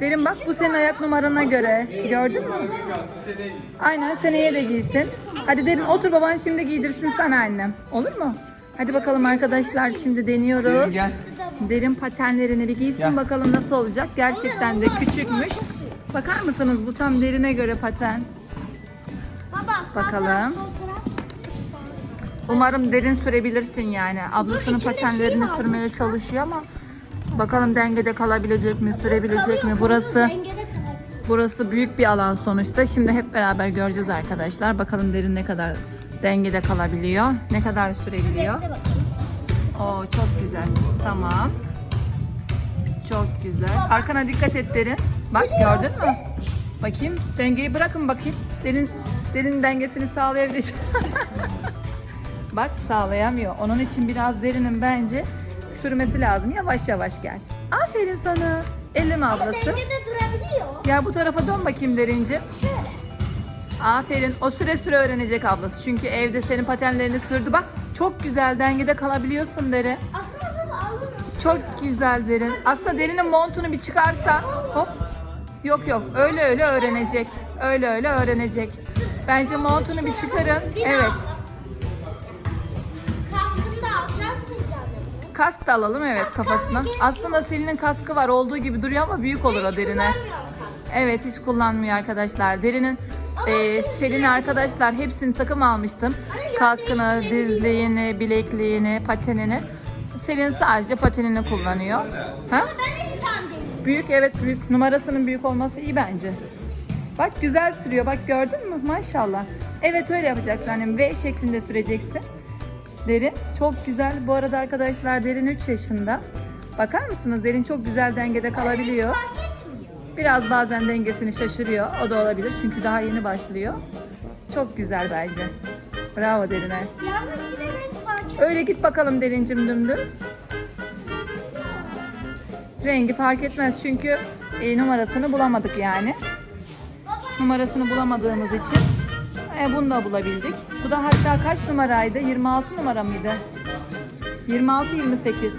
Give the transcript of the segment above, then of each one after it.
Derin bak bu senin ayak numarana göre. Gördün mü? Aynen seneye de giysin. Hadi derin otur baban şimdi giydirsin sana annem. Olur mu? Hadi bakalım arkadaşlar şimdi deniyoruz. Gel. Derin patenlerini bir giysin Gel. bakalım nasıl olacak. Gerçekten de küçükmüş. Bakar mısınız bu tam derine göre paten. Bakalım. Umarım derin sürebilirsin yani. Ablasının patenlerini şey var. sürmeye çalışıyor ama bakalım dengede kalabilecek mi, sürebilecek mi? Burası burası büyük bir alan sonuçta. Şimdi hep beraber göreceğiz arkadaşlar. Bakalım derin ne kadar dengede kalabiliyor, ne kadar sürebiliyor. Oo çok güzel. Tamam. Çok güzel. Arkana dikkat et derin. Bak gördün mü? Bakayım. Dengeyi bırakın bakayım. Derin derin dengesini sağlayabilecek. Bak sağlayamıyor. Onun için biraz derinin bence sürmesi lazım. Yavaş yavaş gel. Aferin sana. Elleme ablası. Dengede durabiliyor. Gel bu tarafa dön bakayım derince. Şöyle. Aferin. O süre süre öğrenecek ablası. Çünkü evde senin patenlerini sürdü. Bak çok güzel dengede kalabiliyorsun derin. Aslında baba alırım. Çok güzel derin. Aslında derinin montunu bir çıkarsa hop. Yok yok öyle öyle öğrenecek. Öyle öyle öğrenecek. Bence montunu bir çıkarın. Evet. Kask da alalım evet kafasına. Aslında Selin'in kaskı var olduğu gibi duruyor ama büyük olur o derine. Evet hiç kullanmıyor arkadaşlar. Derinin e, Selin arkadaşlar hepsini takım almıştım. Kaskını, dizliğini, bilekliğini, patenini. Selin sadece patenini kullanıyor. Ha? Ben. Büyük evet büyük. Numarasının büyük olması iyi bence. Bak güzel sürüyor. Bak gördün mü? Maşallah. Evet öyle yapacaksın annem. V şeklinde süreceksin. Derin çok güzel. Bu arada arkadaşlar Derin 3 yaşında. Bakar mısınız? Derin çok güzel dengede kalabiliyor. Biraz bazen dengesini şaşırıyor. O da olabilir çünkü daha yeni başlıyor. Çok güzel bence. Bravo Derine. Yalnız bir de renk fark etmiyor. Öyle git bakalım Derincim dümdüz. Rengi fark etmez çünkü e, numarasını bulamadık yani. Numarasını bulamadığımız için e, bunu da bulabildik. Bu da hatta kaç numaraydı? 26 numara mıydı? 26-28.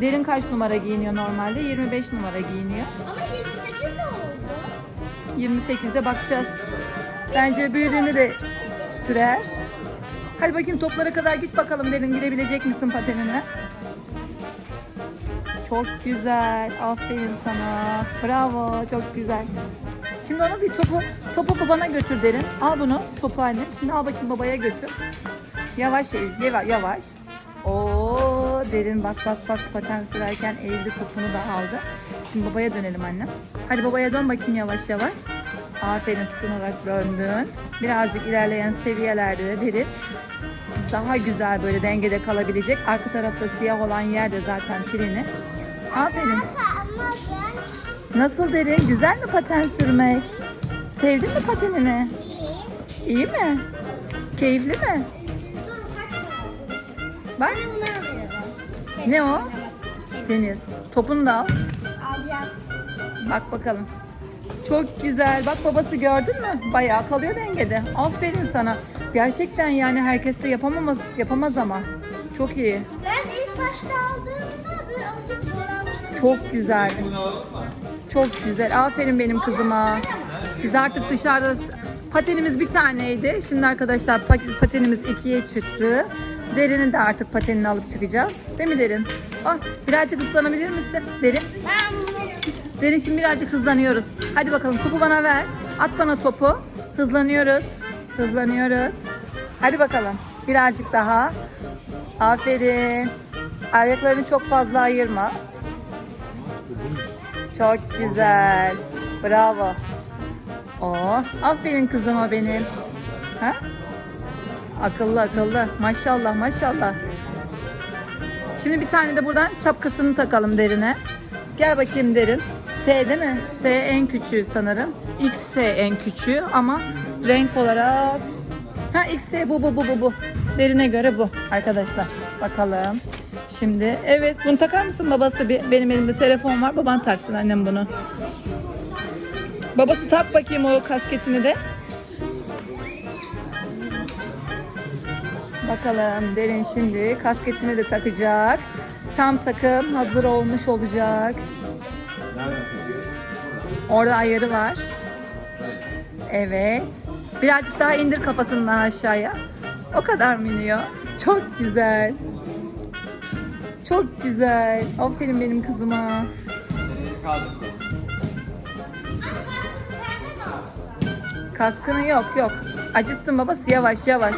Derin kaç numara giyiniyor normalde? 25 numara giyiniyor. Ama 28 de oldu. 28'de bakacağız. Bence büyüdüğünde de sürer. Hadi bakayım toplara kadar git bakalım derin girebilecek misin patenine? Çok güzel. Aferin sana. Bravo. Çok güzel. Şimdi onu bir topu topu babana götür derin. Al bunu topu annem. Şimdi al bakayım babaya götür. Yavaş. Yavaş. yavaş. Oo derin bak bak bak paten sürerken eğildi topunu da aldı. Şimdi babaya dönelim annem. Hadi babaya dön bakayım yavaş yavaş. Aferin tutunarak döndün. Birazcık ilerleyen seviyelerde de derin daha güzel böyle dengede kalabilecek. Arka tarafta siyah olan yer de zaten freni. Aferin. Nasıl derin? Güzel mi paten sürmek? Sevdin mi patenini? iyi. İyi mi? Keyifli mi? Bak Bunu ne o? Deniz. Topunu da al. Alacağız. Bak bakalım. Çok güzel. Bak babası gördün mü? Bayağı kalıyor dengede. Aferin sana. Gerçekten yani herkes de yapamamaz, yapamaz ama. Çok iyi. Ben ilk başta aldığımda böyle azıcık zorlanmıştım. Çok güzel. Çok güzel. Aferin benim kızıma. Biz artık dışarıda patenimiz bir taneydi. Şimdi arkadaşlar pa- patenimiz ikiye çıktı. Derinin de artık patenini alıp çıkacağız. Değil mi Derin? Ah, birazcık hızlanabilir misin? Derin. Derin şimdi birazcık hızlanıyoruz. Hadi bakalım topu bana ver. At bana topu. Hızlanıyoruz. Hızlanıyoruz. Hadi bakalım. Birazcık daha. Aferin. Ayaklarını çok fazla ayırma. Çok güzel. Bravo. Oh, aferin kızıma benim. Ha? Akıllı akıllı. Maşallah maşallah. Şimdi bir tane de buradan şapkasını takalım derine. Gel bakayım derin. S değil mi? S en küçüğü sanırım. X S en küçüğü ama renk olarak Ha X S bu bu bu bu bu. Derine göre bu arkadaşlar. Bakalım. Şimdi evet bunu takar mısın babası bir benim elimde telefon var baban taksın annem bunu. Babası tak bakayım o kasketini de. Bakalım Derin şimdi kasketini de takacak. Tam takım hazır olmuş olacak. Orada ayarı var. Evet. Birazcık daha indir kafasından aşağıya. O kadar mı iniyor? Çok güzel. Çok güzel. Aferin benim kızıma. Kaskını yok yok. Acıttın babası yavaş yavaş.